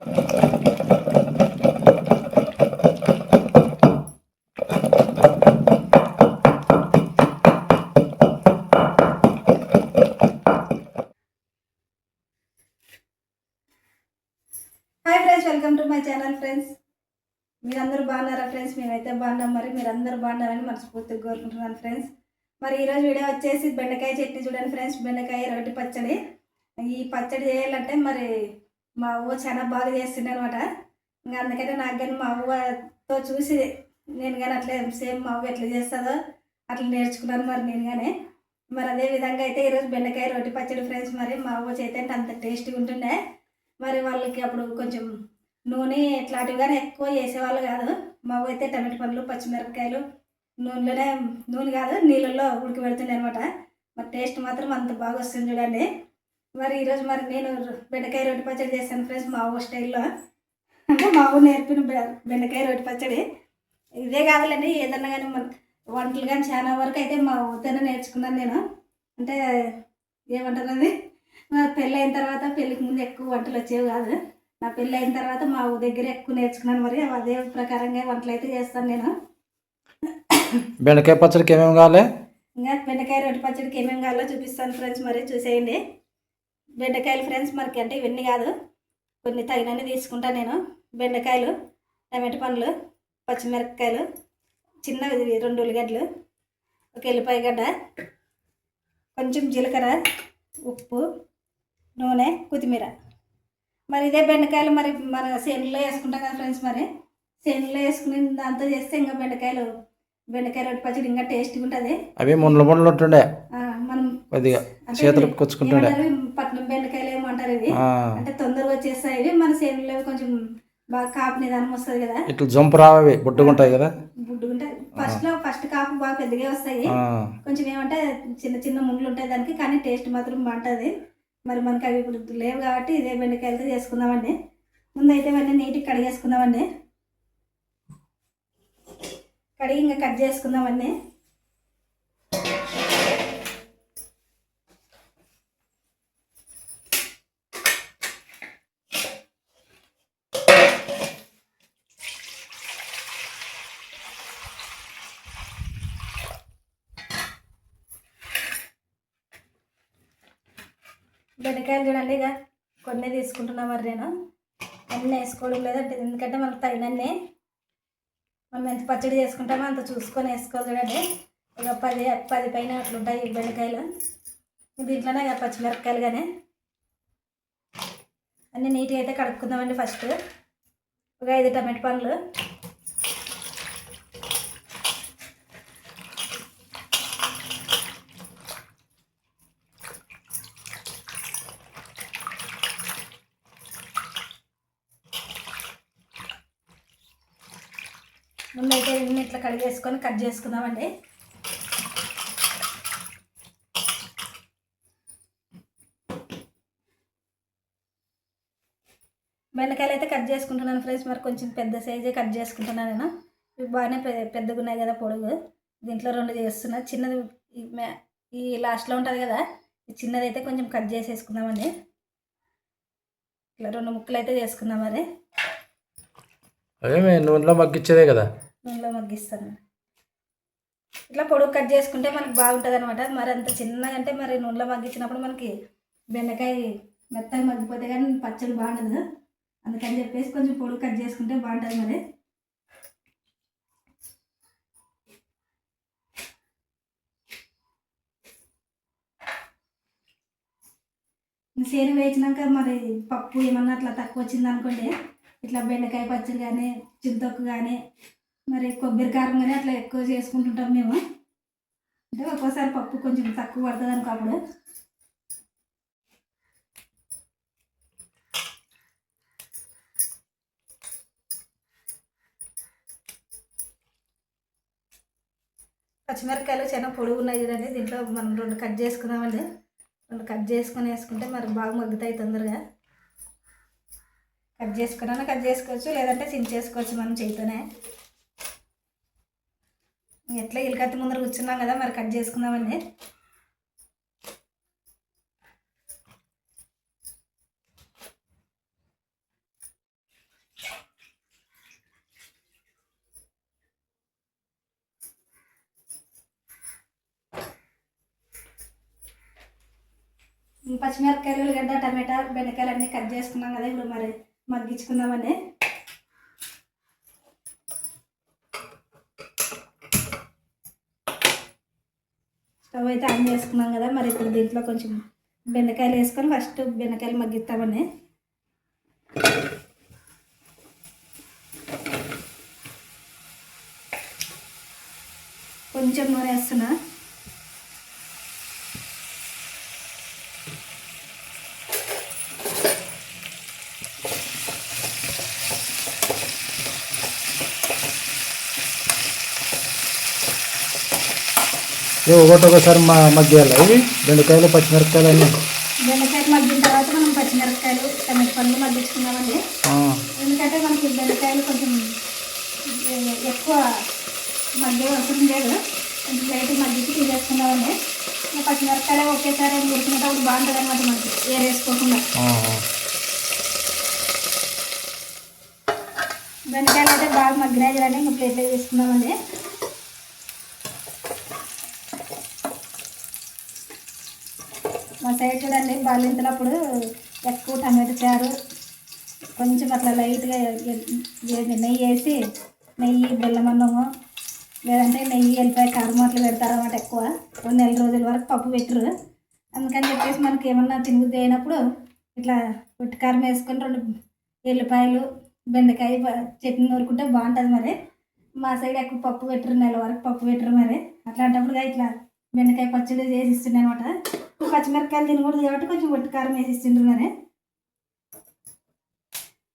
Hi friends welcome to my channel friends. మీరందరూ బాగున్నారా friends? మేమైతే బాగున్నాం. మరి మీరందరూ బాగున్నారని మనస్ఫూర్తిగా కోరుకుంటున్నాను ఫ్రెండ్స్. మరి ఈరోజు వీడియో వచ్చేసి బెండకాయ చట్నీ చూడండి ఫ్రెండ్స్. బెండకాయ రొట్టి పచ్చడి. ఈ పచ్చడి చేయాలంటే మరి మా అవ్వ చాలా బాగా చేస్తుండే అనమాట ఇంకా అందుకనే నాకు కానీ మా అవ్వతో చూసి నేను కానీ అట్లే సేమ్ మా అవ్వ ఎట్లా చేస్తుందో అట్లా నేర్చుకున్నాను మరి నేను కానీ మరి అదే విధంగా అయితే ఈరోజు బెండకాయ రొట్టె పచ్చడి ఫ్రెండ్స్ మరి మా అవ్వ చేతంటే అంత టేస్ట్గా ఉంటుండే. మరి వాళ్ళకి అప్పుడు కొంచెం నూనె ఇట్లాంటివి కానీ ఎక్కువ చేసేవాళ్ళు కాదు. మా అవ్వ అయితే టమాటో పండ్లు పచ్చిమిరపకాయలు నూనెలోనే నూనె కాదు నీళ్ళల్లో ఉడకబెడుతుండే అనమాట మరి టేస్ట్ మాత్రం అంత బాగా వస్తుంది చూడండి. మరి ఈరోజు మరి నేను బెండకాయ రొట్టె పచ్చడి చేశాను ఫ్రెండ్స్ మా అవ్వ స్టైల్లో. అంటే మా అవ్వ నేర్పిన బెండకాయ రొట్టె పచ్చడి. ఇదే కాదులేండి ఏదన్నా కానీ మన వంటలు కానీ చాలా వరకు అయితే మా అవ్వతోనే నేర్చుకున్నాను నేను. అంటే ఏమంటారు అది? నా పెళ్ళి అయిన తర్వాత పెళ్ళికి ముందు ఎక్కువ వంటలు వచ్చేవి కాదు. నా పెళ్ళి అయిన తర్వాత మా ఊ దగ్గర ఎక్కువ నేర్చుకున్నాను మరి. అదే ప్రకారంగా వంటలు అయితే చేస్తాను నేను. బెండకాయ పచ్చడికి ఏమేమి కావాలి? ఇంకా బెండకాయ రొట్టె పచ్చడికి ఏమేమి కావాలో చూపిస్తాను ఫ్రెండ్స్ మరి చూసేయండి. బెండకాయలు ఫ్రెండ్స్ మనకి అంటే ఇవన్నీ కాదు. కొన్ని తగినన్ని తీసుకుంటాను నేను. బెండకాయలు టమాటో పండ్లు పచ్చిమిరపకాయలు చిన్నవి ఇవి రెండు ఉల్లిగడ్డలు ఒక ఎల్లిపాయ గడ్డ కొంచెం జీలకర్ర ఉప్పు నూనె కొత్తిమీర. మరి ఇదే బెండకాయలు మరి మన సేనులో వేసుకుంటాం కదా ఫ్రెండ్స్ మరి. సేనులో వేసుకుని దాంతో చేస్తే ఇంకా బెండకాయలు బెండకాయ రొట్టె పచ్చడి ఇంకా టేస్ట్గా ఉంటుంది. అవి ముండ్లు ముండ్లు ఉంటుండే ఆ, మనం కొద్దిగా అంటే చేతులకు కొచ్చుకుంటుండే ఏమంటారు ఇవి? పట్నం బెండకాయలు ఏమంటారు ఇవి ఆ, అంటే తొందరగా వచ్చేస్తాయి. మన సేనులో కొంచెం బాగా కాపు నిదానం వస్తుంది కదా. ఇట్లా జంపు రావవి బుడ్డుగుంటాయి కదా. బుడ్డుగా ఉంటాయి ఫస్ట్లో ఫస్ట్ కాపు బాగా పెద్దగా వస్తాయి. కొంచెం ఏమంటే చిన్న చిన్న ముండ్లు ఉంటాయి దానికి కానీ టేస్ట్ మాత్రం బాగుంటుంది. మరి మనకి అవి ఇప్పుడు లేవు కాబట్టి ఇదే బెండకాయలతో చేసుకుందామండి. ముందు అయితే ఇవన్నీ నీట్గా కడిగేసుకుందామండి. కడిగి ఇంకా కట్ చేసుకుందామండి. బెండకాయలు చూడండి ఇక. కొన్ని తీసుకుంటున్నా మరి నేను. అన్నీ వేసుకోవడం లేదంటే ఎందుకంటే మనకు తగినన్నే. మనం ఎంత పచ్చడి చేసుకుంటామో అంత చూసుకొని వేసుకోవాలి చూడండి. ఒక పది పది పైన అట్లుంటాయి ఈ బెండకాయలు. దీంట్లోనే ఇక పచ్చిమిరపకాయలు కానీ. అన్నీ నీట్గా అయితే కడుక్కుందామండి ఫస్ట్. ఒక ఐదు టమాటో పండ్లు. ముందైతే ఇన్ని ఇట్లా కడిగేసుకొని కట్ చేసుకుందామండి. బెండకాయలు అయితే కట్ చేసుకుంటున్నాను ఫ్రెండ్స్ మరి కొంచెం పెద్ద సైజే కట్ చేసుకుంటున్నాను నేను. ఇవి బాగానే పెద్దగా ఉన్నాయి కదా పొడుగు. దీంట్లో రెండు చేస్తున్నా. చిన్నది ఈ ఈ లాస్ట్లో ఉంటుంది కదా ఈ చిన్నది అయితే కొంచెం కట్ చేసేసుకుందామండి. ఇట్లా రెండు ముక్కలు అయితే చేసుకుందాం అది అవేమి నూనెలో మగ్గిచ్చేదే కదా. నూనెలో మగ్గిస్తాను. ఇట్లా పొడుగు కట్ చేసుకుంటే మనకి బాగుంటుంది అనమాట మరి అంత చిన్నగా అంటే మరి నూనెలో మగ్గించినప్పుడు మనకి బెండకాయ మెత్తగా మగ్గిపోతే కానీ పచ్చడి బాగుండదు అందుకని చెప్పేసి కొంచెం పొడుగు కట్ చేసుకుంటే బాగుంటుంది మరి. సేను వేయించినాక మరి పప్పు ఏమన్నా అట్లా తక్కువ వచ్చింది అనుకోండి ఇట్లా బెండకాయ పచ్చడి కానీ చింతొక్కు కానీ మరి కొబ్బరి కారం కానీ అట్లా ఎక్కువ చేసుకుంటుంటాం మేము. అంటే ఒక్కోసారి పప్పు కొంచెం తక్కువ పడుతుంది అనుకో అప్పుడు పచ్చిమిరపకాయలు చాలా పొడుగు ఉన్నాయి కదండి దీంట్లో మనం రెండు కట్ చేసుకుందామండి రెండు కట్ చేసుకొని వేసుకుంటే మరి బాగా మగ్గుతాయి తొందరగా. కట్ చేసుకున్నాను? కట్ చేసుకోవచ్చు. లేదంటే సింక్ చేసుకోవచ్చు మనం చేయితోనే. ఎట్లా ఇలకత్తి ముందర కూర్చున్నాం కదా మరి కట్ చేసుకుందామండి. పచ్చిమిరపకాయలు గడ్డ టమాటా బెండకాయలు అన్నీ కట్ చేసుకున్నాం కదా ఇప్పుడు మరి. మగ్గించుకుందామనే. స్టవ్ అయితే ఆన్ చేసుకున్నాం కదా మరి ఇప్పుడు దీంట్లో కొంచెం బెండకాయలు వేసుకొని ఫస్ట్ బెండకాయలు మగ్గిస్తామని. కొంచెం నూనె వేస్తున్నా. ఏ ఒకటి ఒకసారి మా మధ్యాలు ఇవి. బెండకాయలు పచ్చిమిరపకాయలు అన్నీ. బెండకాయలు మగ్గిన తర్వాత మనం పచ్చిమిరపకాయలు టమాటా పండ్లు మగ్గించుకున్నామండి. ఎందుకంటే మనకి బెండకాయలు కొంచెం ఎక్కువ మగ్గే అవసరం లేదు. కొంచెం లైట్ మగ్గించి తీసేసుకున్నామండి. ఇంకా పచ్చిమిరపకాయలు ఒకేసారి ఉడికినప్పుడు బాగుంటుంది అనమాట మనకి. ఏరేసుకోకుండా ఆ, ఆ. బెండకాయలు అయితే బాగా మగ్గినాయి కదండి. ఇంకా ప్లేట్లో తీసుకున్నామండి మా సైడ్ చూడండి బాలింతలప్పుడు ఎక్కువ టమాట చారు కొంచెం అట్లా లైట్గా నెయ్యి వేసి నెయ్యి బెల్లం అన్నము లేదంటే నెయ్యి వెళ్ళిపోయి కారం అట్లా పెడతారు అన్నమాట ఎక్కువ. రెండు నెల రోజుల వరకు పప్పు పెట్టరు. అందుకని చెప్పేసి మనకి ఏమన్నా తినబుద్ధి అయినప్పుడు ఇట్లా ఉట్టి కారం వేసుకొని రెండు ఎల్లిపాయలు బెండకాయ చట్నీ నూరుకుంటే బాగుంటుంది మరి. మా సైడ్ ఎక్కువ పప్పు పెట్టరు నెల వరకు పప్పు పెట్టరు మరి. అట్లాంటప్పుడు ఇట్లా బెండకాయ పచ్చడి చేసి ఇస్తుండే అనమాట పచ్చిమిరపకాయలు తినకూడదు కాబట్టి కొంచెం ఒట్టి కారం వేసి ఇస్తుండ్రు మరి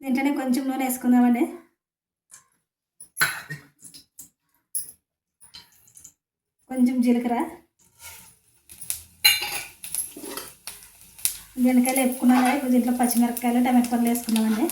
దీంట్లోనే కొంచెం నూనె వేసుకుందామండి. కొంచెం జీలకర్ర. బెండకాయలు వేపుకున్నాను ఇప్పుడు దీంట్లో పచ్చిమిరపకాయలు టమాటా పండ్లు వేసుకున్నామండి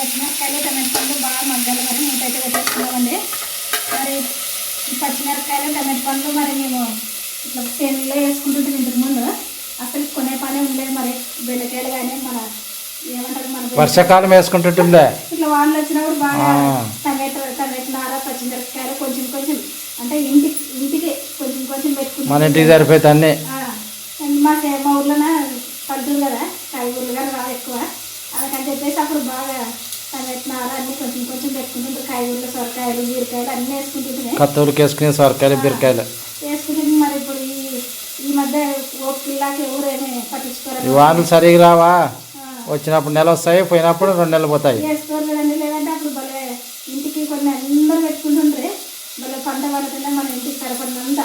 పచ్చిమిరపకాయలు టమాటా పండ్లు బాగా మగ్గాలి మరి మూత అయితే పెట్టేసుకున్నామండి మరి ఈ పచ్చిమిరపకాయలు టమాటా పండ్లు మరి మేము ఇట్లా పెళ్ళిలో వేసుకుంటుంటే ముందు. అసలు కొనే పనే ఉండలేదు మరి. బెండకాయలు కానీ మన ఏమంటారు మన వర్షాకాలం వేసుకుంటుంటుందే. ఇట్లా వానలు వచ్చినప్పుడు బాగా. టమాటో టమాటా నార పచ్చిమిరపకాయలు కొంచెం కొంచెం అంటే ఇంటికి ఇంటికి కొంచెం కొంచెం పెట్టుకుంటాం మన ఇంటికి సరిపోతే అన్నీ మా మా ఊర్లోన పడుతుంది కదా కాయగూరలు కానీ రావు ఎక్కువ. అందుకని చెప్పేసి అప్పుడు బాగా టమాటా నార అన్ని కొంచెం కొంచెం పెట్టుకుంటుంటారు కాయగూరలు సొరకాయలు బీరకాయలు అన్నీ వేసుకుంటుంటే కత్తూరుకి వేసుకునే సొరకాయలు బీరకాయలు. వేసుకుంటుంది మరి ఇప్పుడు ఈ ఈ మధ్య ఓపిల్లాకి ఎవరు ఏమీ ఈ పట్టించుకోరు వానలు సరిగా రావా వచ్చినప్పుడు నెల వస్తాయి పోయినప్పుడు రెండు నెలలు పోతాయి. వేసుకోరు కదండి లేదంటే అప్పుడు భలే ఇంటికి కొన్ని అందరూ పెట్టుకుంటుండ్రి భలే పంట పండుతుంటే మన ఇంటికి సరిపడినంత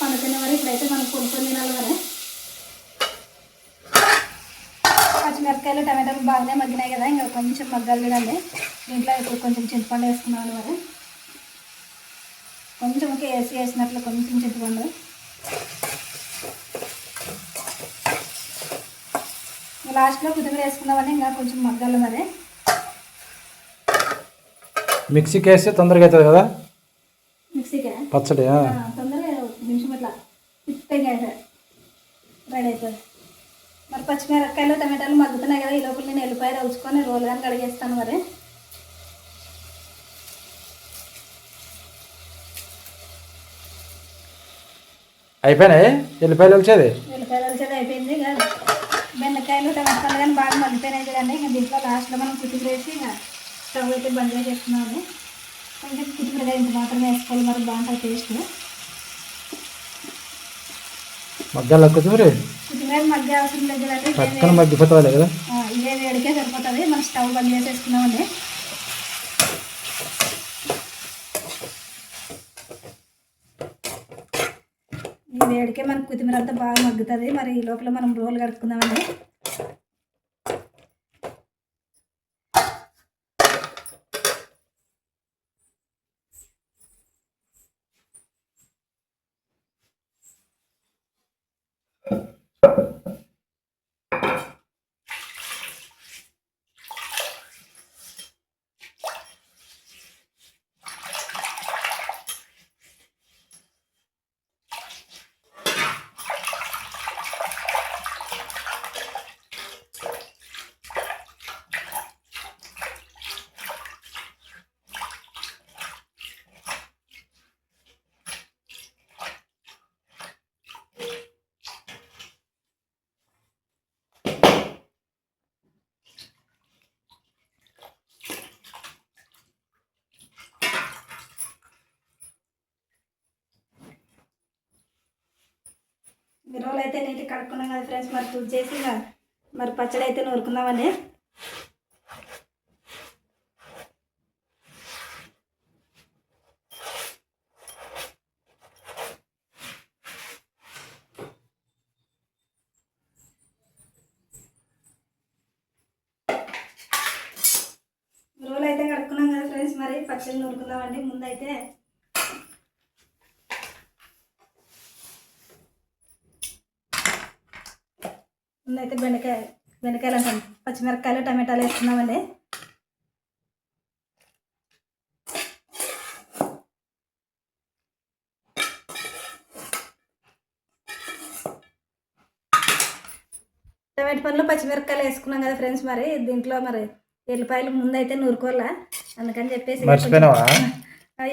పండుతున్న మరి ఇప్పుడైతే మనం కొనుక్కొని తినాలి మరి పచ్చిమిరపకాయలు టమాటాలు బాగానే మగ్గినాయి కదా ఇంకా కొంచెం మగ్గాలి చూడండి దీంట్లో ఇప్పుడు కొంచెం చింతపండు వేసుకున్నాను మరి. కొంచెం ఒక వేసి వేసినట్లు కొంచెం చింతపండు. లాస్ట్లో కొత్తిమీర వేసుకున్నామని ఇంకా కొంచెం మగ్గాలి మరి. మిక్సీకి వేస్తే తొందరగా అవుతుంది కదా? మిక్సీకే? పచ్చడి తొందరగా నిమిషం అట్లా రెడీ అవుతుంది. పచ్చిమిరపకాయలు టమాటాలు మగ్గుతున్నాయి కదా ఈ లోపల నేను ఎల్లిపాయలు ఉచ్చుకొని రోల్ కానీ కడిగేస్తాను మరి. అయిపోయినాయి? ఎల్లిపాయలు వచ్చేది ఎల్లిపాయలు వచ్చేది అయిపోయింది ఇక. బెండకాయలు టమాటాలు కానీ బాగా మగ్గిపోయినాయి కదండి ఇంకా దీంట్లో లాస్ట్లో మనం కొత్తిమీర వేసి ఇక స్టవ్ అయితే బంద్ చేసేస్తున్నాము. కొంచెం కొత్తిమీర ఇంత మాత్రమే వేసుకోవాలి మరి బాగుంటుంది టేస్ట్. మగ్గాల కొత్తిమీర కొత్తిమీర మగ్గే అవసరం లేదు కదండి. ఇదే పక్కన మగ్గిపోతుంది కదా. ఇదే వేడికే సరిపోతుంది. మనం స్టవ్ బంద్ చేసేసుకున్నామండి. ఈ వేడికే మనకు కొత్తిమీర అంతా బాగా మగ్గుతుంది. మరి ఈ లోపల మనం రోల్ కడుక్కుందామండి. మిరవలు అయితే నీటి కడుక్కున్నాం కదా ఫ్రెండ్స్ మరి పూజ చేసి మరి పచ్చడి అయితే నూరుకుందామని మిరవలు అయితే కడుక్కున్నాం కదా ఫ్రెండ్స్ మరి పచ్చడి నూరుకుందామండి ముందైతే ముందైతే బెండకాయ బెండకాయలు అంటాం. పచ్చిమిరపకాయలు టమాటాలు వేసుకున్నామండి టమాటా పండ్లు పచ్చిమిరపకాయలు వేసుకున్నాం కదా ఫ్రెండ్స్ మరి. దీంట్లో మరి ఎల్లిపాయలు ముందైతే నూరుకోవాలా? అందుకని చెప్పేసి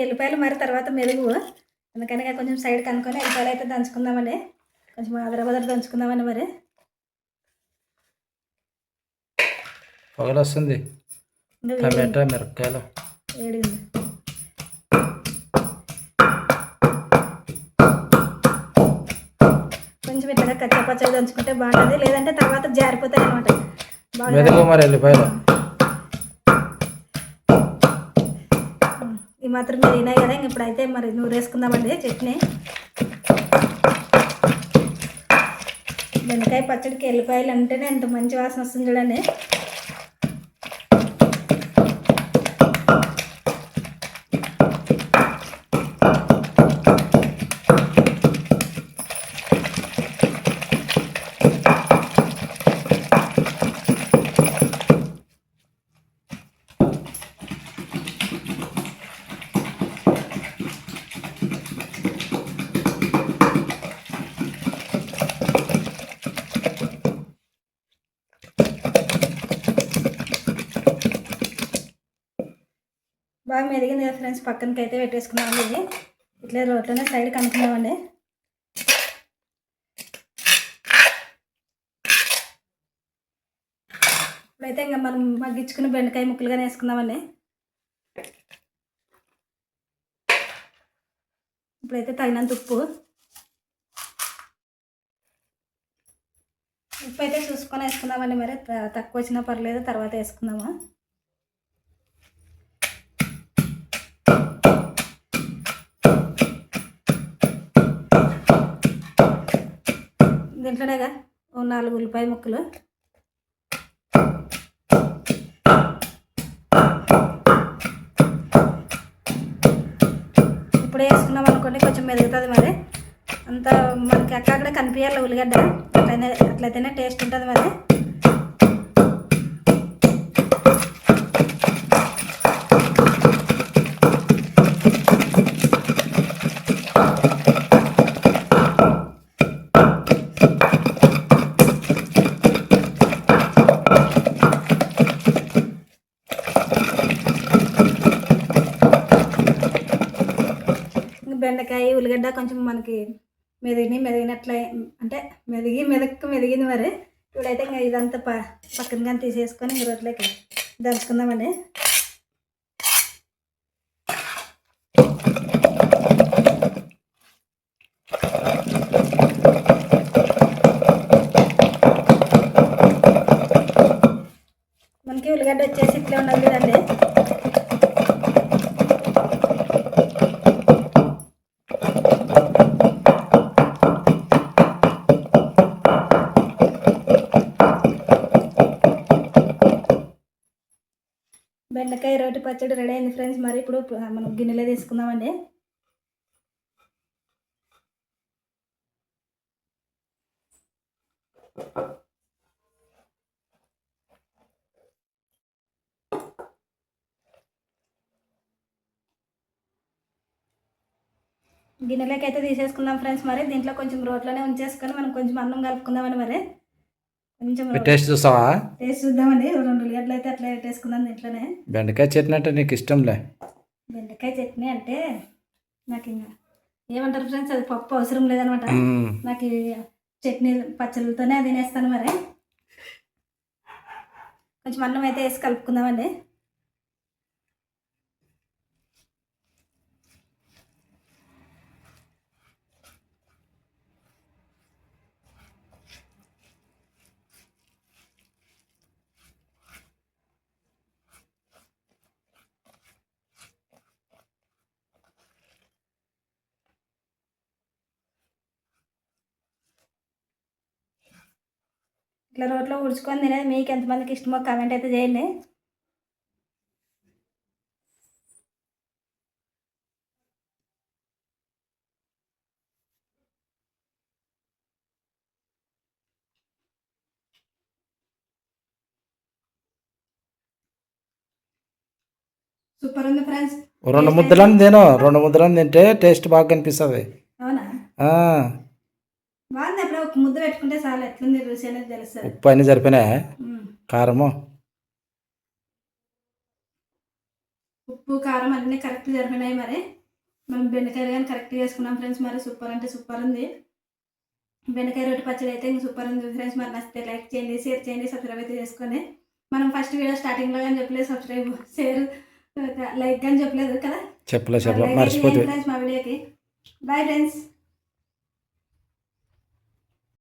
ఎల్లిపాయలు మరి తర్వాత మెరుగు. అందుకని కొంచెం సైడ్ కనుక్కొని ఎల్లిపాయలు అయితే దంచుకుందామండి. కొంచెం ఆదరబదర దంచుకుందామండి మరి. పొగలు వస్తుంది టమాటా మిరపకాయలు? కొంచెం ఇట్లాగా కచ్చా పచ్చడి దంచుకుంటే బాగుంటుంది. లేదంటే తర్వాత జారిపోతాయి అనమాట మెదుగు మరి వెళ్ళిపోయారు ఈ మాత్రం మెరిగినాయి కదా ఇంక ఇప్పుడైతే మరి నూరు వేసుకుందామండి చట్నీ. బెండకాయ పచ్చడికి ఎల్లిపాయలు అంటేనే ఎంత మంచి వాసన వస్తుంది చూడండి. బాగా మెరిగింది కదా ఫ్రెండ్స్ పక్కనకి అయితే పెట్టేసుకున్నామండి ఇది. ఇట్లా రోట్లోనే సైడ్ కనుక్కున్నామండి ఇప్పుడైతే ఇంకా మనం మగ్గించుకుని బెండకాయ ముక్కలుగానే వేసుకుందామండి. ఇప్పుడైతే తగినంత ఉప్పు. ఉప్పు అయితే చూసుకొని వేసుకుందామండి మరి. తక్కువ వచ్చినా పర్లేదు తర్వాత వేసుకుందాము. దీంట్లోనేగా ఓ నాలుగు ఉల్లిపాయ ముక్కలు. ఇప్పుడే వేసుకున్నాం అనుకోండి కొంచెం మెదుగుతుంది మరి. అంతా మనకి అక్కడ కనిపించాలి ఉల్లిగడ్డ. అట్లయితే అట్లయితేనే టేస్ట్ ఉంటుంది మరి ఇంక బెండకాయ ఉల్లిగడ్డ కొంచెం మనకి మెదిగిని మెదిగినట్లే అంటే మెదిగి మెదక్కు మెదిగింది మరి. ఇప్పుడైతే ఇంకా ఇదంతా ప పక్కన కానీ తీసేసుకొని ఇంక రొట్టెలకి దంచుకుందామండి మనకి ఉల్లిగడ్డ వచ్చేసి ఇట్లా ఉన్నది కదండి బెండకాయ రోటి పచ్చడి రెడీ అయింది ఫ్రెండ్స్ మరి ఇప్పుడు మనం గిన్నెలో తీసుకుందామండి. గిన్నెలోకి అయితే తీసేసుకుందాం ఫ్రెండ్స్ మరి. దీంట్లో కొంచెం రోట్లోనే ఉంచేసుకొని మనం కొంచెం అన్నం కలుపుకుందామని మరి. కొంచెం టేస్ట్ చూస్తావా? టేస్ట్ చూద్దామండి. రెండు ఉల్లిగడ్డలు అయితే అట్లా పెట్టేసుకుందాం దీంట్లోనే. బెండకాయ చట్నీ అంటే నీకు ఇష్టంలే. బెండకాయ చట్నీ అంటే నాకు ఇంకా ఏమంటారు ఫ్రెండ్స్ అది పప్పు అవసరం లేదనమాట. నాకు చట్నీ పచ్చళ్ళతోనే అది తినేస్తాను మరి. కొంచెం అన్నం అయితే వేసి కలుపుకుందామండి. ఇట్లా రోట్లో ఉడుచుకొని తినేది మీకు ఎంతమందికి ఇష్టమో కామెంట్ అయితే చేయండి. సూపర్ ఉంది ఫ్రెండ్స్ రెండు ముద్దలని తిను రెండు ముద్దలని తింటే టేస్ట్ బాగా కనిపిస్తుంది. అవునా? ఆ, బాగుంది అప్పుడు ఒక ముద్ద పెట్టుకుంటే చాలు ఎట్లుంది రుచి అనేది తెలుస్తుంది ఉప్పు అన్నీ సరిపోయినాయి? మ్మ్. కారము? ఉప్పు కారం అన్నీ కరెక్ట్ జరిపినాయి మరి. మనం బెండకాయలు కానీ కరెక్ట్ చేసుకున్నాం ఫ్రెండ్స్ మరి. సూపర్ అంటే సూపర్ ఉంది. బెండకాయ రొట్టె పచ్చడి అయితే ఇంక సూపర్ ఉంది ఫ్రెండ్స్ మరి. నచ్చితే లైక్ చేయండి షేర్ చేయండి సబ్స్క్రైబ్ అయితే చేసుకొని మనం ఫస్ట్ వీడియో స్టార్టింగ్లో కానీ చెప్పలేదు సబ్స్క్రైబ్ షేర్ లైక్ కానీ చెప్పలేదు కదా? చెప్పలే చెప్పలే లైక్ అయితే మర్చిపోతుంది చేయండి ఫ్రెండ్స్ మా వీడియోకి బాయ్ ఫ్రెండ్స్